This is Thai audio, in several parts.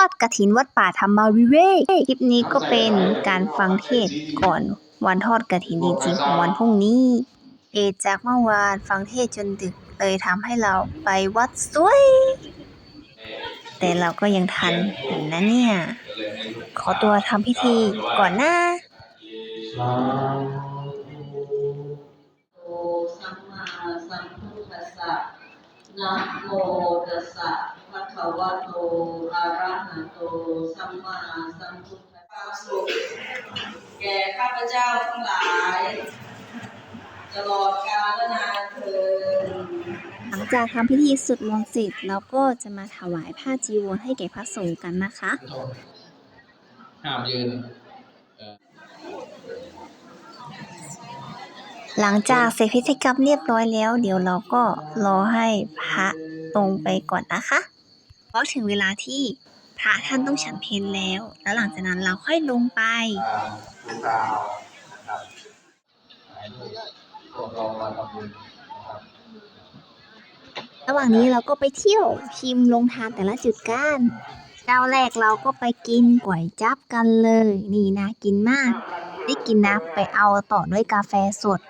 อดกระถินวัดป่าธรรมวิเวกคลิปนี้ก็เป็นการฟังเทศก่อนวันทอดกระถินจริงๆของวันพรุ่งนี้ เอจากเมื่อวานฟังเทศจนดึกเลยทำให้เราไปวัดสวย แต่เราก็ยังทันอยู่นะเนี่ย ขอตัวทำพิธีก่อนนะสัมมาสัมพุทธัสสะนะโมตัสสะ ภะคะวะโตอะระหะโต สัมมาสัมพุทธัสสะความสุขแก่ข้าพเจ้าทั้งหลาย ตลอดกาลนานเทินหลังจากทำพิธีสวดมนต์เสร็จเราก็จะมาถวายผ้าจีวรให้แก่พระสงฆ์กันนะคะ ห้ามยืนเอ่อหลังจากเสร็จพิธีกรรมเรียบร้อยแล้ว เดี๋ยวเราก็รอให้พระลงไปก่อนนะคะ เพราะถึงเวลาที่พระท่านต้องฉันเพลแล้ว แล้วหลังจากนั้นเราค่อยลงไปตามดูตามนะครับถ่ายรูปพวกเรามาทำบุญนะครับระหว่างนี้เราก็ไปเที่ยวชิมลงทานแต่ละจุดกันเจ้าแรกเราก็ไปกินก๋วยจั๊บกันเลย นี่น่ากินมาก ได้กินนะไปเอาต่อด้วยกาแฟสด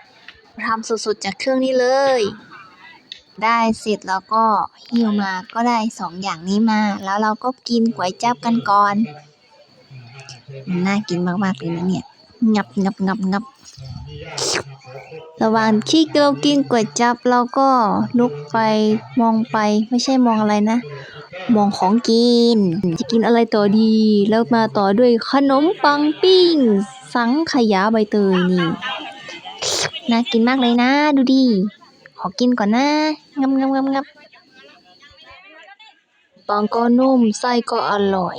ทำสดๆจากเครื่องนี้เลย ได้เสร็จแล้วก็หิ้วมาก็ได้สองอย่างนี้มา แล้วเราก็กินก๋วยจั๊บกันก่อนนน่ากินมากๆเลยนะเนี่ยงับงับงับงับระหว่างที่เรากินก๋วยจั๊บเราก็ลุกไปมองไปไม่ใช่มองอะไรนะ มองของกิน จะกินอะไรต่อดี แล้วมาต่อด้วยขนมปังปิ้ง สังขยาใบเตยนี่น่ากินมากเลยนะดูดิ ขอกินก่อนนะงับงับงับงับปังก็นุ่มไส้ก็อร่อย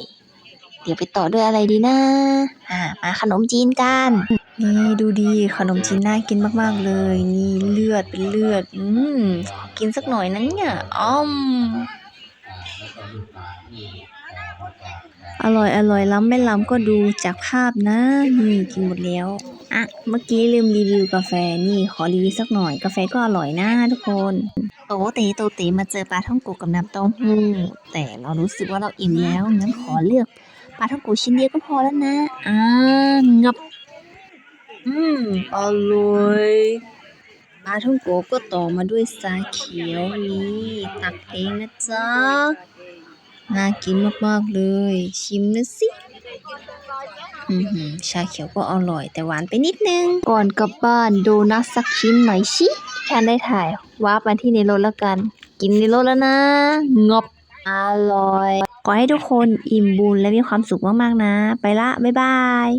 เดี๋ยวไปต่อด้วยอะไรดีนะ อ่า มาขนมจีนกัน นี่ดูดีขนมจีนน่ากินมากๆเลย นี่เลือดเป็นเลือด อืมกินสักหน่อยนั้นเนี่ยอ้อมอ่าแล้วก็ลูกหลานที่เอ่อมอร่อยอร่อยล้ำไม่ล้ำก็ดูจากภาพนะ นี่กินหมดแล้ว อะ เมื่อกี้ลืมรีวิวกาแฟนี่ขอรีวิวสักหน่อย กาแฟก็อร่อยนะทุกคนโตเตโตเตมาเจอปลาท่องโกกับน้ำเต้าหู้แต่เรารู้สึกว่าเราอิ่มแล้วงั้นขอเลือกปลาท่องโกชิ้นเดียวก็พอแล้วนะ อ่างับ อืมอร่อยปลาท่องโกก็ต่อมาด้วยสาเขียวนี่ตักเองนะจ๊ะน่ากินมากๆเลย ชิมนะสิ อือหือชาเขียวก็อร่อยแต่หวานไปนิดนึง ก่อนกลับบ้านโดนัทสักชิ้นหน่อยชิฉันได้ถ่ายวาร์ปมาที่ในรถแล้วกัน กินในรถแล้วนะ งบอร่อย ขอให้ทุกคนอิ่มบุญและมีความสุขมาก ๆ นะ ไปละ บ๊ายบาย